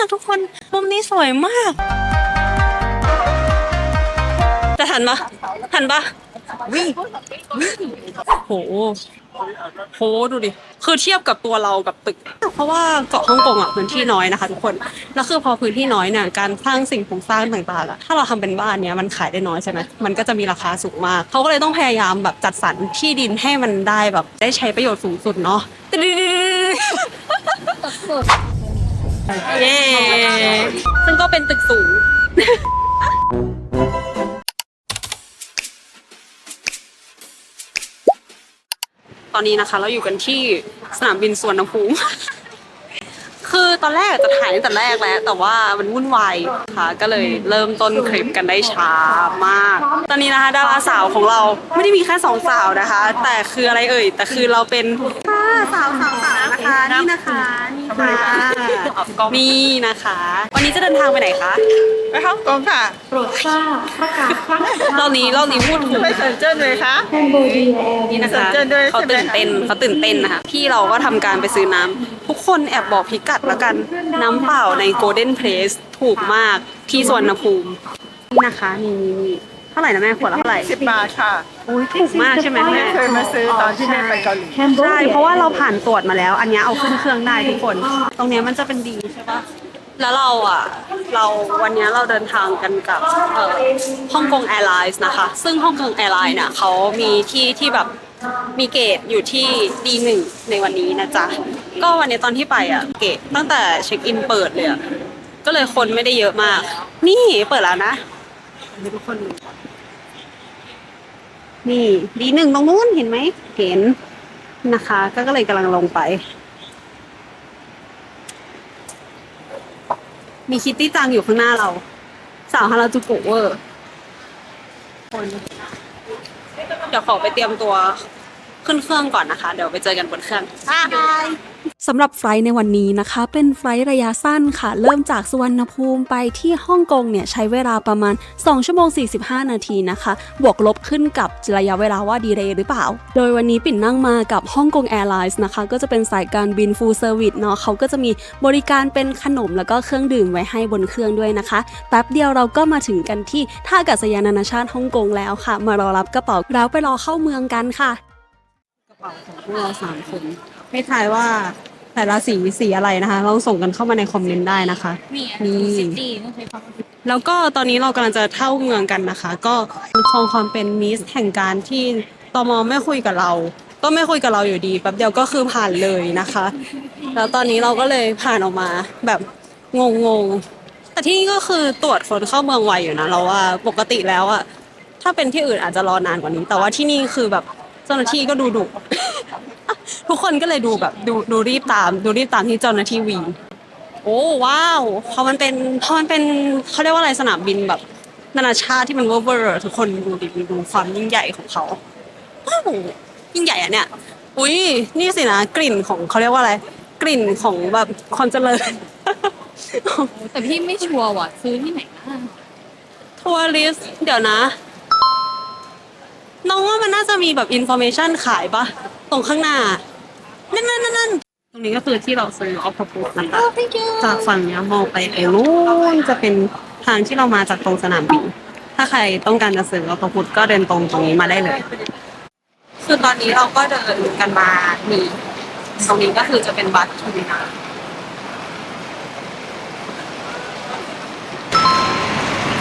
ากทุกคนมุมนี้สวยมาก จะทันปะทันปะวิ่งโหโหดูดิ คือเทียบกับตัวเรากับตึก เพราะว่าเกาะฮ่องกงอะพื้นที่น้อยนะคะทุกคน แล้วคือพอพื้นที่น้อยเนี่ยการสร้างสิ่งปลูกสร้างต่างๆอะถ้าเราทำเป็นบ้านเนี้ยมันขายได้น้อยใช่ไหมมันก็จะมีราคาสูงมาก เขาก็เลยต้องพยายามแบบจัดสรรที่ดินให้มันได้แบบได้ใช้ประโยชน์สูงสุดเนาะ เย้ซึ่งก็เป็นตึกสูง ตอนนี้นะคะเราอยู่กันที่สนามบินสวรรณภูมิ คือตอนแรกจะถ่ายตั้งแต่แรกแล้ว แต่ว่ามันวุ่นวายค่ะ ก็เลยเริ่มต้นคลิปกันได้ช้ามาก ตอนนี้นะคะดาราสาวของเราไม่ได้มีแค่สองสาวนะคะ แต่คืออะไรเอ่ย แต่คือเราเป็นสาวสาวสาวนะคะนี่นะคะนี่ ค่ะนี่นะคะ วันนี้จะเดินทางไปไหนคะไปฮ่องกงค่ะโปรดทราบประกาศครั้งรอบนี้รอบนี้พูดถูกไปเซินเจิ้นเลยคะแคนเบอร์เรียแอร์นี่นะคะสนใจด้วยเขาตื่นเต้นใช่ไหมคะเขาตื่นเต้นนะคะพี่เราก็ทำการไปซื้อน้ำทุกคนแอบบอกพิกัดแล้วกันน้ำเปล่าใน Golden Place ถูกมากที่สวนภูมินี่นะคะนี่นี่นี่เท่าไหร่นะแม่ขวดละเท่าไหร่สิบบาทค่ะโอ้ย ถูกมากใช่ไหมแม่เคยมาซื้อตอนที่แม่ไปเกาหลีแคนเบอร์ใช่เรียเพราะว่าเราผ่านตรวจมาแล้ว อันเนี้ยเอาขึ้นเครื่องได้ทุกคน ตรงเนี้ยมันจะเป็นดีใช่ปะแล้วเราอะเราวันเนี้ยเราเดินทางกันกับเอ่อฮ่องกงแอร์ไลน์นะคะ ซึ่งฮ่องกงแอร์ไลน์เนี่ยเขามีที่ที่แบบมีเกตอยู่ที่ดีหนึ่งในวันนี้นะจ๊ะ ก็วันนี้ตอนที่ไปอะเกตตั้งแต่เช็คอินเปิดเลยอะก็เลยคนไม่ได้เยอะมาก นี่เปิดแล้วนะให้ทุกคนดู นี่ดีหนึ่งตรงนู้นเห็นไหม เห็นนะคะก็ก็เลยกำลังลงไป มีคิตตี้จังอยู่ข้างหน้าเรา สาวฮาราจูกุเวอร์คนเดี๋ยวขอไปเตรียมตัวขึ้นเครื่องก่อนนะคะ เดี๋ยวไปเจอกันบนเครื่องบาย สำหรับไฟล์ในวันนี้นะคะ เป็นไฟล์ระยะสั้นค่ะ เริ่มจากสุวรรณภูมิไปที่ฮ่องกงเนี่ยใช้เวลาประมาณ 2 ชั่วโมง 45 นาทีนะคะ บวกลบขึ้นกับระยะเวลาว่าดีเลย์หรือเปล่า โดยวันนี้ปิ่นนั่งมากับฮ่องกงแอร์ไลน์นะคะ ก็จะเป็นสายการบิน full service เนาะเขาก็จะมีบริการเป็นขนมแล้วก็เครื่องดื่มไว้ให้บนเครื่องด้วยนะคะ แป๊บเดียวเราก็มาถึงกันที่ท่าอากาศยานนานาชาติฮ่องกงแล้วค่ะ มารอรับกระเป๋าแล้วไปรอเข้าเมืองกันค่ะ กระเป๋าของพวกเราสามคน ให้ทายว่าแต่ละสีสีอะไรนะคะลองส่งกันเข้ามาในคอมเมนต์ได้นะคะ นี่นี่ ซิตี้ต้องใช้คำว่าแล้วก็ตอนนี้เรากำลังจะเข้าเมืองกันนะคะ ก็คงความเป็นมิสแห่งการที่ตมไม่คุยกับเรา ก็ไม่คุยกับเราอยู่ดีแป๊บเดียวก็คือผ่านเลยนะคะ แล้วตอนนี้เราก็เลยผ่านออกมาแบบงงๆแต่ที่นี่ก็คือตรวจคนเข้าเมืองไวอยู่นะเราว่าปกติแล้วอะถ้าเป็นที่อื่นอาจจะรอนานกว่านี้ แต่ว่าที่นี่คือแบบเจ้าหน้าที่ก็ดูดุทุกคนก็เลยดูแบบดูดูรีบตาม ดูรีบตามที่เจ้าหน้าที่วิ่งโอ้ว้าวพอมันเป็นพอมันเป็นเขาเรียกว่าอะไรสนามบินแบบนานาชาติที่มันเวอร์เวอร์ทุกคนดูดิดูความยิ่งใหญ่ของเขาว้าวยิ่งใหญ่อะเนี่ยอุ้ยนี่สินะกลิ่นของเขาเรียกว่าอะไร กลิ่นของแบบคนเจริญแต่พี่ไม่ชัวร์ว่ะซื้อที่ไหนนะทัวริสเดี๋ยวนะ น้องว่ามันน่าจะมีแบบอินโฟเมชันขายปะตรงข้างหน้า นั่นนั่นนั่นนั่นตรงนี้ก็คือที่เราซื้อออฟพปุ๊นะคะ จากฝั่งเนี้ยมองไปไอ้นู้นจะเป็นทางที่เรามาจากตรงสนามบิน ถ้าใครต้องการจะซื้อออฟพุทก็เดินตรงตรงนี้มาได้เลย คือตอนนี้เราก็เดินกันมานี่ตรงนี้ก็คือจะเป็นบัสทูนะ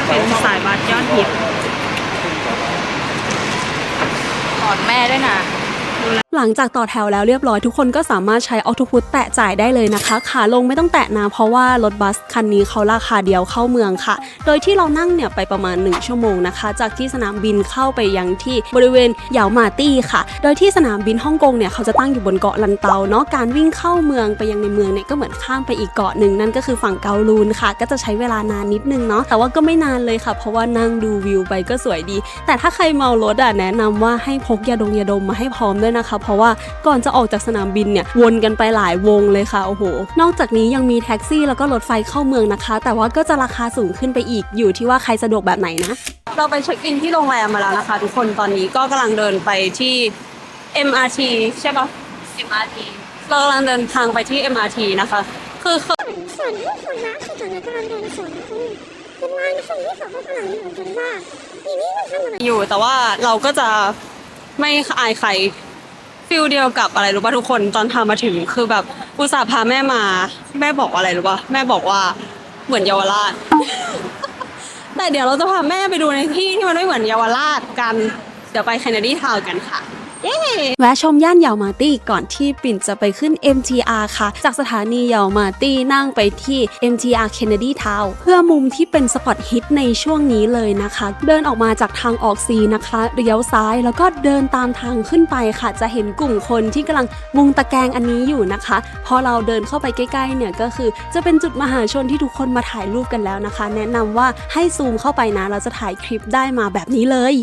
เป็นสายบัสยอดฮิต ส อนแม่ด้วยนะหลังจากต่อแถวแล้วเรียบร้อยทุกคนก็สามารถใช้ออโตพุตแตะจ่ายได้เลยนะคะ ขาลงไม่ต้องแตะนะเพราะว่ารถบัสคันนี้เขาราคาเดียวเข้าเมืองค่ะ โดยที่เรานั่งเนี่ยไปประมาณ 1 ชั่วโมงนะคะ จากที่สนามบินเข้าไปยังที่บริเวณเยาหมาตี้ค่ะ โดยที่สนามบินฮ่องกงเนี่ยเขาจะตั้งอยู่บนเกาะลันเตาเนาะการวิ่งเข้าเมืองไปยังในเมืองเนี่ยก็เหมือนข้ามไปอีกเกาะหนึ่งนั่นก็คือฝั่งเกาลูนค่ะ ก็จะใช้เวลานานนิดนึงเนาะแต่ว่าก็ไม่นานเลยค่ะ เพราะว่านั่งดูวิวไปก็สวยดี แต่ถ้าใครเมารถอะแนะนำว่าให้พกยาดมยาดมมาให้พร้อมด้วยนะคะเพราะว่าก่อนจะออกจากสนามบินเนี่ยวนกันไปหลายวงเลยค่ะโอ้โห นอกจากนี้ยังมีแท็กซี่แล้วก็รถไฟเข้าเมืองนะคะ แต่ว่าก็จะราคาสูงขึ้นไปอีกอยู่ที่ว่าใครสะดวกแบบไหนนะ เราไปเช็คอินที่โรงแรมมาแล้วนะคะ ทุกคนตอนนี้ก็กำลังเดินไปที่ MRT ใช่ปะ MRT เรากำลังเดินทางไปที่ MRT นะคะ คือคือส่วนที่คนนะคือตอนนี้กำลังเดินสวนคุณเป็นงานสิ่งที่เขาก็กำลังอยู่กันว่าปีนี้มันทำอะไรอยู่แต่ว่าเราก็จะไม่อายใคร ฟิลเดียวกับอะไรรู้ป่ะทุกคนตอนพามาถึงคือแบบอุตส่าห์พาแม่มา แม่บอกอะไรรู้ป่ะแม่บอกว่าเหมือนเยาวราช แต่เดี๋ยวเราจะพาแม่ไปดูในที่ที่มันไม่เหมือนเยาวราชกัน เดี๋ยวไปแคนาดีทาวกันค่ะ แวะชมย่านเยาวมาตี้ก่อนที่ปิ่นจะไปขึ้น MTR ค่ะ จากสถานีเยาวมาตี้นั่งไปที่ MTR Kennedy Town เพื่อมุมที่เป็นสปอตฮิตในช่วงนี้เลยนะคะ เดินออกมาจากทางออกซีนะคะเลี้ยวซ้ายแล้วก็เดินตามทางขึ้นไปค่ะ จะเห็นกลุ่มคนที่กำลังมุงตะแกรงอันนี้อยู่นะคะ พอเราเดินเข้าไปใกล้ๆเนี่ยก็คือจะเป็นจุดมหาชนที่ทุกคนมาถ่ายรูปกันแล้วนะคะ แนะนำว่าให้ซูมเข้าไปนะเราจะถ่ายคลิปได้มาแบบนี้เลย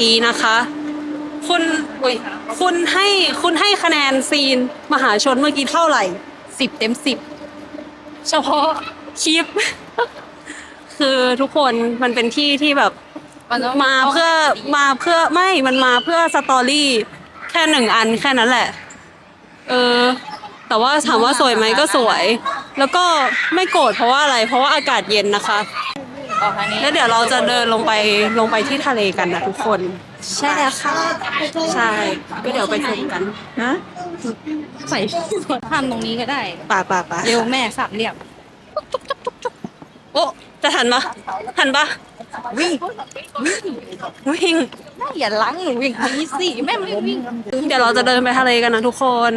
กี้นะคะ คุณอุยคุณให้คุณให้คะแนนซีนมหาชนเมื่อกี้เท่าไหร่สิบเต็มสิบเฉพาะคลิป คือทุกคนมันเป็นที่ที่แบบมันต้องมาเพื่อมาเพื่อไม่มันมาเพื่อสตอรี่แค่หนึ่งอันแค่นั้นแหละ เออ แต่ว่าถามว่าสวยไหมก็สวย แล้วก็ไม่โกรธเพราะว่าอะไร เพราะว่าอากาศเย็นนะคะ ออกทางนี้แล้วเดี๋ยวเราจะเดินลงไปลงไปที่ทะเลกันนะทุกคน ใช่แล้วค่ะ ใช่ ก็เดี๋ยวไปชมกันฮะใส่หัวข้ามตรงนี้ก็ได้ป่าป่าป่าเร็วแม่สามเหลี่ยมโอ้จะทันปะทันปะวิ่งวิ่งแม่อย่าล้างหนูอย่างนี้สิแม่ไม่วิ่งเดี๋ยวเราจะเดินไปทะเลกันนะทุกคน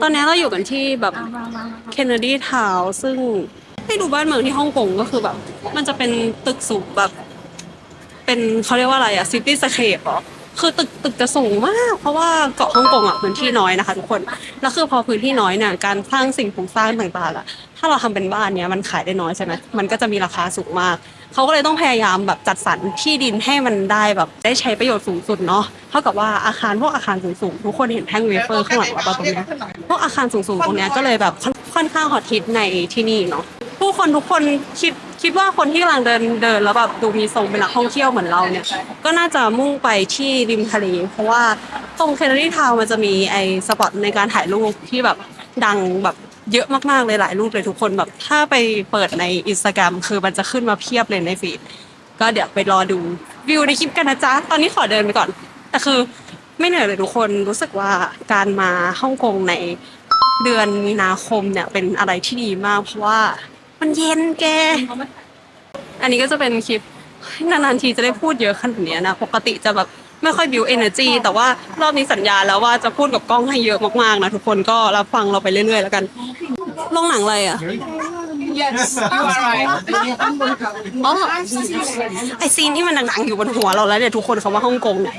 ตอนนี้เราอยู่กันที่แบบเคนเนดีทาวซึ่ง ให้ดูบ้านเมืองที่ฮ่องกงก็คือแบบ มันจะเป็นตึกสูงแบบ เป็นเขาเรียกว่าอะไรอะซิตี้สเคปหรอคือตึกตึกจะสูงมาก เพราะว่าเกาะฮ่องกงอะพื้นที่น้อยนะคะทุกคนแล้วคือพอพื้นที่น้อยเนี่ยการสร้างสิ่งปลูกสร้างต่างๆอะถ้าเราทำเป็นบ้านเนี้ยมันขายได้น้อยใช่ไหมมันก็จะมีราคาสูงมากเขาก็เลยต้องพยายามแบบจัดสรรที่ดินให้มันได้แบบได้ใช้ประโยชน์สูงสุดเนาะเท่ากับว่าอาคารพวกอาคารสูงๆทุกคนเห็นแท่งเวเฟอร์ข้างหลังเราปะตรงนี้พวกอาคารสูงๆตรงเนี้ยก็เลยแบบค่อนข้างฮอตฮิตในที่นี่เนาะ ผู้คนทุกคนคิดคิดว่าคนที่กำลังเดินเดินแล้วแบบดูมีทรงเป็นนักท่องเที่ยวเหมือนเราเนี่ย ก็น่าจะมุ่งไปที่ริมทะเลเพราะว่าตรงเคนเนดีทาวมันจะมีไอ้สปอตในการถ่ายรูปที่แบบดังแบบเยอะมากๆเลยหลายรูปเลยทุกคนแบบถ้าไปเปิดในอินสตาแกรมคือมันจะขึ้นมาเพียบเลยในฟีดก็เดี๋ยวไปรอดูวิวในคลิปกันนะจ๊ะตอนนี้ขอเดินไปก่อน แต่คือไม่เหนื่อยเลยทุกคนรู้สึกว่าการมาฮ่องกงในเดือนมีนาคมเนี่ยเป็นอะไรที่ดีมากเพราะว่า มันเย็นแก อันนี้ก็จะเป็นคลิปนานๆทีจะได้พูดเยอะขนาดนี้นะ ปกติจะแบบไม่ค่อยบิวเอเนอร์จีแต่ว่ารอบนี้สัญญาแล้วว่าจะพูดกับกล้องให้เยอะมากๆนะทุกคนก็รับฟังเราไปเรื่อยๆแล้วกัน ลงหนังอะไรอะ อ๋อไอซีนที่มันดังๆอยู่บนหัวเราแล้วเนี่ยทุกคนเขาว่าฮ่องกงเนี่ย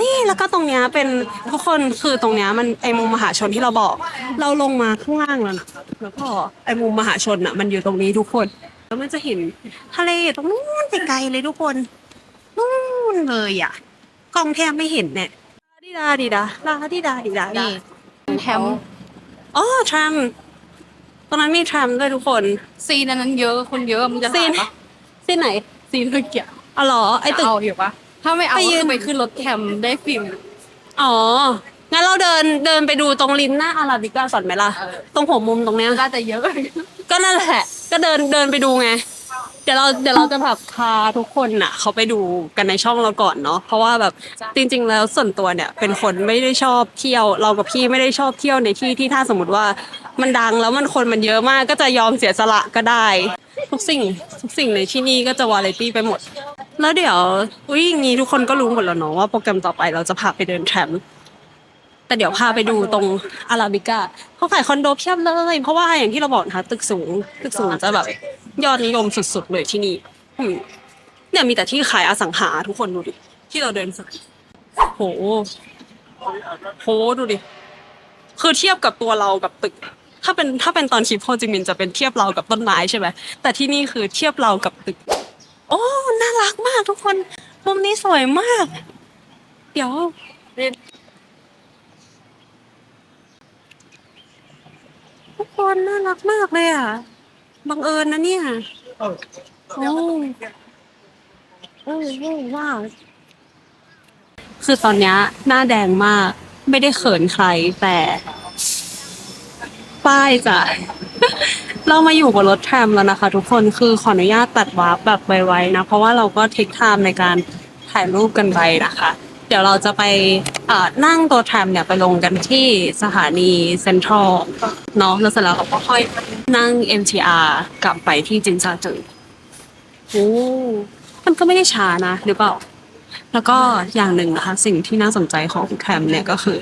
นี่แล้วก็ตรงเนี้ยเป็นทุกคนคือตรงเนี้ยมันไอมุมมหาชนที่เราบอก เราลงมาข้างล่างแล้วนะแล้วก็ไอมุมมหาชนอะมันอยู่ตรงนี้ทุกคน แล้วมันจะเห็นทะเลตรงนู้นไกลๆเลยทุกคนนู่นเลยอะกล้องแทบไม่เห็นเนี่ยดีดาดีดาลาดีดาดีดานี่ แถมอ๋อทรัม ตรงนั้นมีทรัมด้วยทุกคน ซีนอันนั้นเยอะคนเยอะมึงจะซีถ่ายนปะซีนไหนซีนเมื่อกี้อ๋อเหรอไอตึกเอาอยู่ปะถ้าไม่เอาไปก็ยืนคือไปขึ้นรถแคมได้ฟิลอ๋อ งั้นเราเดินเดินไปดูตรงริมหน้าอาราบิก้าก่อนไหมล่ะ เออ ตรงหัวมุมตรงเนี้ย น่าจะเยอะ ก็นั่นแหละ ก็เดินเดินไปดูไง เดี๋ยวเราเดี๋ยวเราจะแบบพาทุกคนน่ะ เขาไปดูกันในช่องเราก่อนเนาะเพราะว่าแบบจริง ๆ แล้วส่วนตัวเนี่ย เป็นคนไม่ได้ชอบเที่ยว เรากับพี่ไม่ได้ชอบเที่ยวในที่ที่ถ้าสมมติว่ามันดังแล้วมันคนมันเยอะมากก็จะยอมเสียสละก็ได้ ทุกสิ่งทุกสิ่งในที่นี่ก็จะวาไรตี้ไปหมด แล้วเดี๋ยวอุ้ยอย่างนี้ทุกคนก็รู้หมดแล้วเนาะว่าโปรแกรมต่อไปเราจะพาไปเดินแทรมแต่เดี๋ยวพาไปดูตรงอาราบิก้าเขาขายคอนโดเพียบเลย เพราะว่าอย่างที่เราบอกนะคะตึกสูง ตึกสูงจะแบบ ยอดนิยมสุดๆเลยที่นี่เนี่ยมีแต่ที่ขายอสังหาทุกคนดูดิ ที่เราเดินสักโหโหดูดิ คือเทียบกับตัวเรากับตึก ถ้าเป็นถ้าเป็นตอนชิปโฮจิมินจะเป็นเทียบเรากับต้นไม้ใช่ไหมแต่ที่นี่คือเทียบเรากับตึก โอ้น่ารักมากทุกคนมุมนี้สวยมาก เดี๋ยวทุกคนน่ารักมากเลยอะ บังเอิญนะเนี่ยโอ้โอ้โอ้ว้าวคือตอนนี้หน้าแดงมาก ไม่ได้เขินใครแต่ ป้ายจ้ะ เรามาอยู่บนรถแทรมแล้วนะคะ ทุกคนคือขออนุญาตตัดวาร์ปแบบไวๆนะ เพราะว่าเราก็เทคไทม์ในการถ่ายรูปกันไปนะคะ เดี๋ยวเราจะไปนั่งตัวแทรมเนี่ยไปลงกันที่สถานีเซ็นทรัลเนาะแล้วเสร็จแล้วเราก็ค่อย นั่ง MTR กลับไปที่จินซาจือโอ้มันก็ไม่ได้ช้านะ หรือเปล่า แล้วก็อย่างหนึ่งนะคะ สิ่งที่น่าสนใจของแทรมเนี่ยก็คือ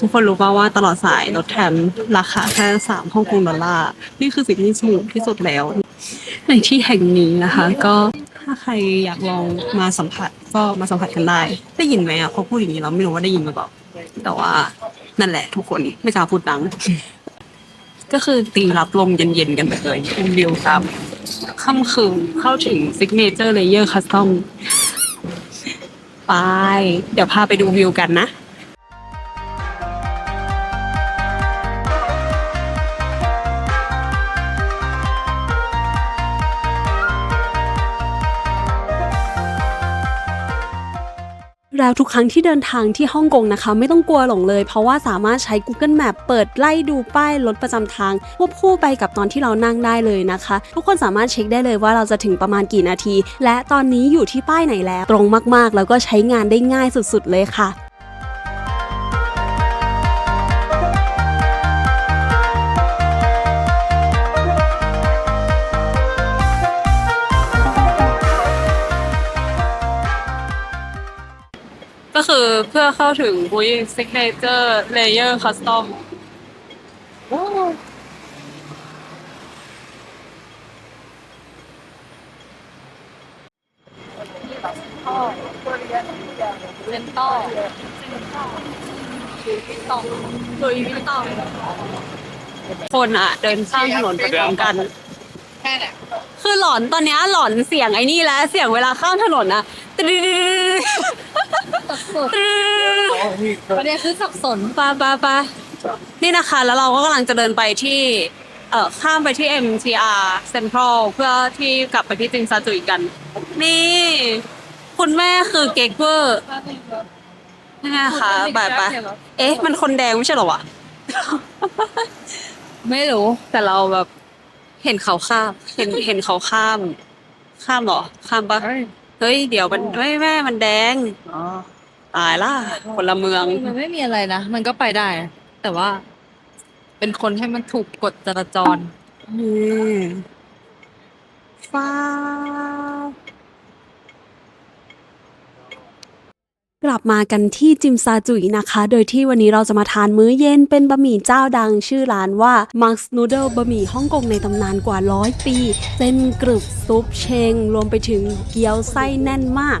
ทุกคนรู้ป่าว่าตลอดสายรถแทรมราคาแค่สามฮ่องกงดอลลาร์นี่คือสิ่งที่สูงที่สุดแล้ว ในที่แห่งนี้นะคะ ก็ถ้าใครอยากลองมาสัมผัสก็มาสัมผัสกันได้ได้ยินไหมอะพอพูดอย่างนี้เราไม่รู้ว่าได้ยินหรือเปล่าแต่ว่านั่นแหละทุกคนไม่กล้าพูดดัง ก็คือตีรับลมเย็นๆกันไปเลยเป็นวิวครับค่ำคืนเข้าถึงซิกเนเจอร์เลเยอร์คัสตอมไป เดี๋ยวพาไปดูวิวกันนะ แล้วทุกครั้งที่เดินทางที่ฮ่องกงนะคะ ไม่ต้องกลัวหลงเลย เพราะว่าสามารถใช้ Google Map เปิดไล่ดูป้ายรถประจำทางควบคู่ไปกับตอนที่เรานั่งได้เลยนะคะ ทุกคนสามารถเช็คได้เลยว่าเราจะถึงประมาณกี่นาที และตอนนี้อยู่ที่ป้ายไหนแล้ว ตรงมากๆ แล้วก็ใช้งานได้ง่ายสุดๆเลยค่ะ เพื่อเข้าถึง Boeing Signature Layer Custom เซนต้อต่อโดยวิตองคนอะเดินข้ามถนนไปพร้อมกัน แค่เนี่ยคือหลอนตอนเนี้ยหลอนเสียงไอ้นี่แล้ว เสียงเวลาข้ามถนนนะตึ๊ด สับสนประเด็นคือสับสนปาปาปานี่นะคะ แล้วเราก็กำลังจะเดินไปที่ เอ่อข้ามไปที่ MTR Central เพื่อที่กลับไปที่จิงซาจุยกัน นี่ คุณแม่คือเก๊กเวอร์นี่ไงคะไปไปเอ๊ะ มันคนแดงไม่ใช่เหรอวะ ไม่รู้ แต่เราแบบเห็นเขาข้าม เห็นเห็นเขาข้าม ข้ามเหรอ ข้ามปะเฮ้ย เดี๋ยวมันไม่แม่มันแดง ตายละคนละเมือง มันไม่มีอะไรนะ มันก็ไปได้นะแต่ว่า เป็นคนให้มันถูกกฎจราจรอืมฟ้าวกลับมากันที่จิมซาจุยนะคะ โดยที่วันนี้เราจะมาทานมื้อเย็นเป็นบะหมี่เจ้าดังชื่อร้านว่า Mark's Noodle บะหมี่ฮ่องกงในตำนานกว่าร้อยปี เส้นกรึบซุปเชง รวมไปถึงเกี๊ยวไส้แน่นมาก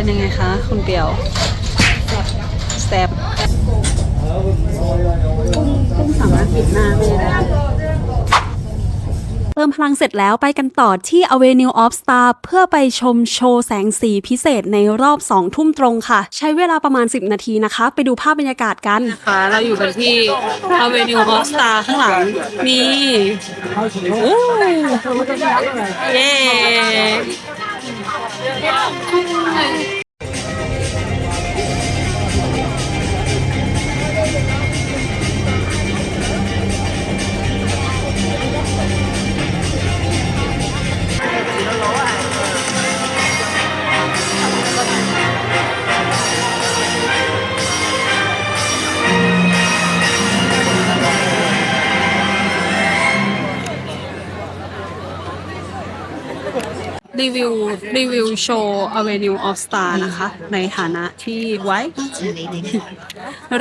เป็นยังไงคะ คุณเปียวแซ่บกุ้งกุ้งสามารถปิดหน้าไม่ได้เติมพลังเสร็จแล้วไปกันต่อที่ Avenue of Star เพื่อไปชมโชว์แสงสีพิเศษในรอบ 2 ทุ่มตรงค่ะ ใช้เวลาประมาณ 10 นาทีนะคะ ไปดูภาพบรรยากาศกันนะคะ เราอยู่กันที่ Avenue of Star ข้างหลัง นี่โอ้เย้ 我是 รีวิวรีวิวโชว์ Avenue of Star นะคะ ในฐานะที่ไว้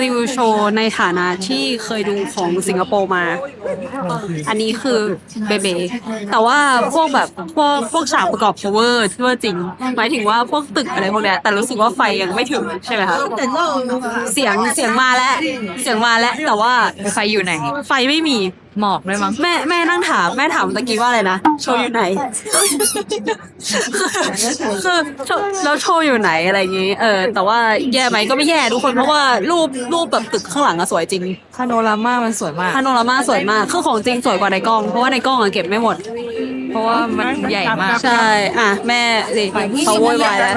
รีวิวโชว์ในฐานะที่เคยดูของสิงคโปร์มา อันนี้คือเบเบแต่ว่าพวกแบบพวกพวกฉากประกอบ cover ที่ว่าจริง หมายถึงว่าพวกตึกอะไรพวกเนี้ยแต่รู้สึกว่าไฟยังไม่ถึงใช่ไหมคะเสียงเสียงมาแล้วเสียงมาแล้วแต่ว่าไฟอยู่ไหน ไฟไม่มีหมอกด้วยมั้งแม่แม่นั่งถามแม่ถามตะกี้ว่าอะไรนะโชว์อยู่ไหนคือโชว์แล้วโชว์อยู่ไหนอะไรอย่างงี้เออ แต่ว่าแย่ไหมก็ไม่แย่ทุกคนเพราะว่ารูปรูปแบบตึกข้างหลังอะสวยจริงพาโนรามามันสวยมากพาโนรามาสวยมากคือของจริงสวยกว่าในกล้องเพราะว่าในกล้องอะเก็บไม่หมด เพราะว่ามันใหญ่มากใช่อะแม่สิเขาโวยวายแล้ว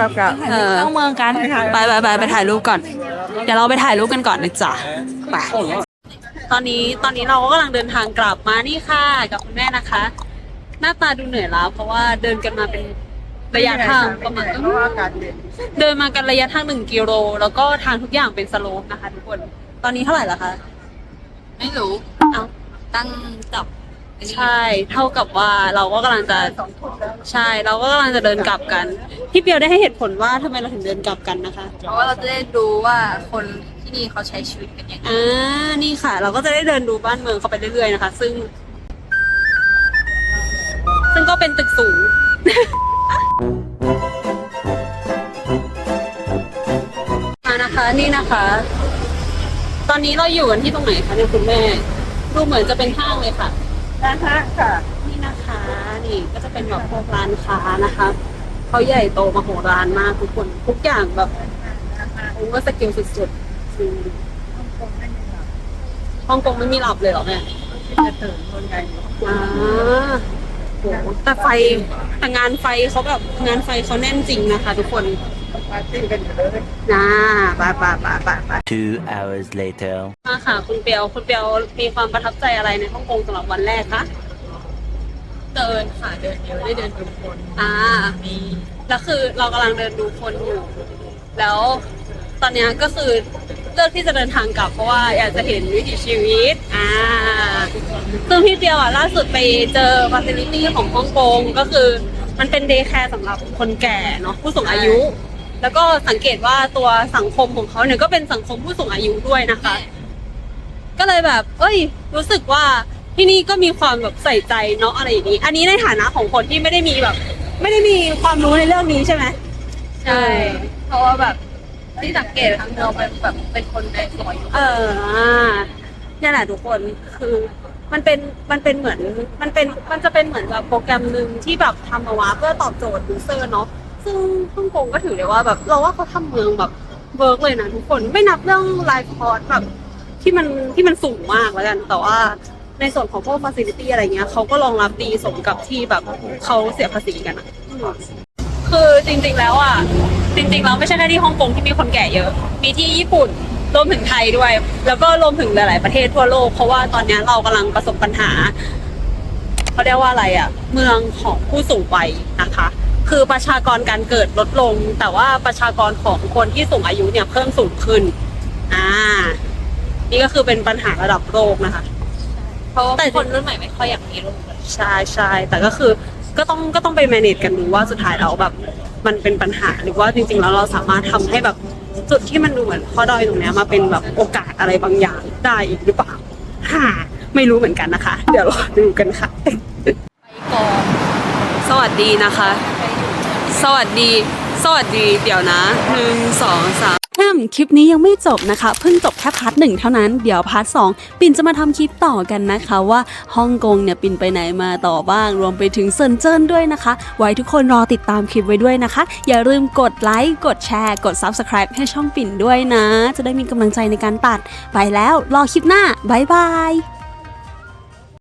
เออเข้าเมืองกันไปไปไปไปถ่ายรูปก่อนเดี๋ยวเราไปถ่ายรูปกันก่อนนะจ๊ะไป ตอนนี้ตอนนี้เราก็กำลังเดินทางกลับมานี่ค่ะกับคุณแม่นะคะ หน้าตาดูเหนื่อยล้าเพราะว่าเดินกันมาเป็นระยะทางประมาณเพราะว่าอากาศเย็นเดินมากันระยะทางหนึ่งกิโลแล้วก็ทางทุกอย่างเป็นสโลปนะคะทุกคน ตอนนี้เท่าไหร่ละคะไม่รู้เอ้าตั้งจับใช่ เท่ากับว่าเราก็กำลังจะสองทุ่มแล้วใช่ เราก็กำลังจะเดินกลับกันพี่เปียวได้ให้เหตุผลว่าทำไมเราถึงเดินกลับกันนะคะ เพราะว่าเราจะได้ดูว่าคนที่ นี่เขาใช้ชีวิตกันยังไงอ่านี่ค่ะ เราก็จะได้เดินดูบ้านเมืองเขาไปเรื่อยๆนะคะ ซึ่ง ซึ่งก็เป็นตึกสูง มานะคะนี่นะคะ ตอนนี้เราอยู่กันที่ตรงไหนคะเนี่ยคุณแม่ ดูเหมือนจะเป็นห้างเลยค่ะนะฮะค่ะ นี่นะคะ นี่ก็จะเป็นแบบพวกร้านค้านะคะเขาใหญ่โตมโหฬารมากทุกคน ทุกอย่างแบบโอเวอร์สเกลสุดๆอืม ฮ่องกงไม่มีหลับเลยเหรอแม่จะตื่นคนไงอ่าโหแต่ไฟแต่งานไฟเขาแบบงานไฟเขาแน่นจริงนะคะ ทุกคนปาร์ตี้กันอยู่เลยน่าบายบายบายบายบาย Two hours later. มาค่ะ คุณเปียวคุณเปียวมีความประทับใจอะไรในฮ่องกงสำหรับวันแรกคะเดินค่ะเดินเยอะได้เดินดูคนอ่ามีแล้วคือเรากำลังเดินดูคนอยู่ แล้วตอนเนี้ยก็คือ เลือกที่จะเดินทางกลับเพราะว่าอยากจะเห็นวิถีชีวิตอ่าซึ่งพี่เตียวอะล่าสุดไปเจอฟ a ซิลิตี้ของฮ่องกงก็คือมันเป็นเดย์แคร์สำหรับคนแก่เนาะผู้สูงอายุ แล้วก็สังเกตว่าตัวสังคมของเขาเนี่ยก็เป็นสังคมผู้สูงอายุด้วยนะคะ ก็เลยแบบ เอ้ย รู้สึกว่าที่นี่ก็มีความแบบใส่ใจเนาะอะไรอย่างนี้ อันนี้ในฐานะของคนที่ไม่ได้มีแบบ ไม่ได้มีความรู้ในเรื่องนี้ใช่ไหมใช่ เพราะว่าแบบ ที่สังเกตทั้งเมืองเป็นแบบเป็นคนในสวยเอออ่าเนี่ยแหละทุกคนคือมันเป็นมันเป็นเหมือนมันเป็นมันจะเป็นเหมือนแบบโปรแกรมหนึ่งที่แบบทำมาว่าเพื่อตอบโจทย์ยูเซอร์เนาะซึ่งฮ่องกงก็ถือได้ว่าแบบเราว่าเขาทำเมืองแบบเวิร์กเลยนะทุกคนไม่นับเรื่องไลฟ์คอร์สแบบที่มันที่มันสูงมากแล้วกัน แต่ว่าในส่วนของพวกฟ a ซิลิตี้อะไรเงี้ยเขาก็รองรับดีสมกับที่แบบเขาเสียภาษีกันอะอืมคือจริงๆแล้วอะ จริงๆแล้วไม่ใช่แค่ที่ฮ่องกงที่มีคนแก่เยอะ มีที่ญี่ปุ่นรวมถึงไทยด้วย แล้วก็รวมถึงหลาย ๆ ประเทศทั่วโลก เพราะว่าตอนนี้เรากำลังประสบปัญหาเขาเรียกว่าอะไรอะเมืองของผู้สูงวัยนะคะ คือประชากรการเกิดลดลง แต่ว่าประชากรของคนที่สูงอายุเนี่ยเพิ่มสูงขึ้น อ่า นี่ก็คือเป็นปัญหาระดับโลกนะคะ เพราะว่าแต่คนรุ่นใหม่ไม่ค่อยอยากมีลูกกันใช่ใช่แต่ก็คือก็ต้องก็ต้องไป manage กันดูว่าสุดท้ายแล้วแบบ มันเป็นปัญหาหรือว่าจริง ๆ แล้วเราสามารถทำให้แบบจุดที่มันดูเหมือนข้อด้อยตรงนี้มาเป็นแบบโอกาสอะไรบางอย่างได้อีกหรือเปล่าฮ่าไม่รู้เหมือนกันนะคะ เดี๋ยวรอดูกันค่ะไปก่อนสวัสดีนะคะ สวัสดี สวัสดี เดี๋ยวนะหนึ่งสองสาม แฮมคลิปนี้ยังไม่จบนะคะ เพิ่งจบแค่พาร์ทหนึ่งเท่านั้น เดี๋ยวพาร์ทสองปิ่นจะมาทำคลิปต่อกันนะคะว่าฮ่องกงเนี่ยปิ่นไปไหนมาต่อบ้าง รวมไปถึงเซินเจิ้นด้วยนะคะ ไว้ทุกคนรอติดตามคลิปไว้ด้วยนะคะ อย่าลืมกดไลค์ กดแชร์ กด Subscribe ให้ช่องปิ่นด้วยนะ จะได้มีกำลังใจในการตัด ไปแล้วรอคลิปหน้าบ๊ายบาย